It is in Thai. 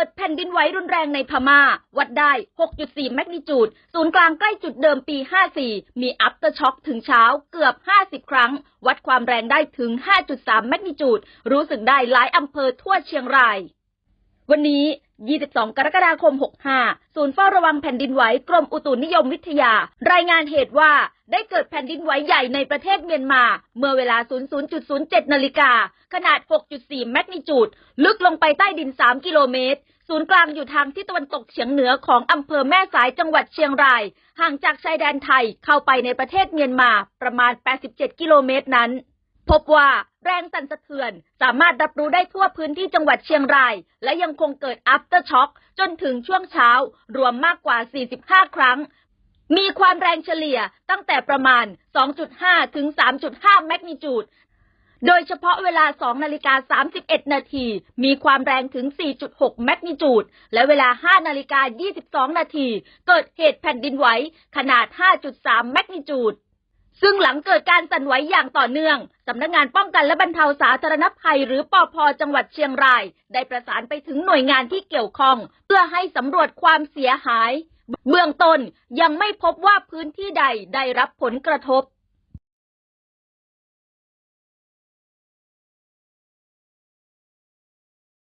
กิดแผ่นดินไหวรุนแรงในพม่า วัดได้ 6.4 แมกนิจูด ศูนย์กลางใกล้จุดเดิมปี 54 มีอัปเตอร์ช็อคถึงเช้าเกือบ 50 ครั้ง วัดความแรงได้ถึง 5.3 แมกนิจูด รู้สึกได้หลายอำเภอทั่วเชียงราย วันนี้ 22 กรกฎาคม 65 ศูนย์เฝ้าระวังแผ่นดินไหวกรมอุตุนิยมวิทยา รายงานเหตุว่าได้เกิดแผ่นดินไหวใหญ่ในประเทศเมียนมา เมื่อเวลา 00.07 นาฬิกา ขนาด 6.4 แมกนิจูด ลึกลงไปใต้ดิน 3 กิโลเมตร ศูนย์กลางอยู่ทางที่ตะวันตกเฉียงเหนือของอำเภอแม่สายจังหวัดเชียงราย ห่างจากชายแดนไทยเข้าไปในประเทศเมียนมาประมาณ 87 กิโลเมตรนั้น พบว่าแรงสั่นสะเทือนสามารถรับรู้ได้ทั่วพื้นที่จังหวัดเชียงราย และยังคงเกิด after shock จนถึงช่วงเช้า รวมมากกว่า 45 ครั้ง มีความแรงเฉลี่ยตั้งแต่ประมาณ 2.5 ถึง 3.5 แมกนิจูด โดยเฉพาะเวลา 2 นาฬิกา 31 นาที มีความแรงถึง 4.6 แมกนิจูด และเวลา 5 นาฬิกา 22 นาที เกิดเหตุแผ่นดินไหวขนาด 5.3 แมกนิจูด ซึ่งหลังเกิดการสั่นไหวอย่างต่อเนื่อง สำนักงานป้องกันและบรรเทาสาธารณภัย หรือปอพจังหวัดเชียงราย ได้ประสานไปถึงหน่วยงานที่เกี่ยวข้อง เพื่อให้สำรวจความเสียหาย เบื้องต้นยังไม่พบว่าพื้นที่ใดได้รับผลกระทบ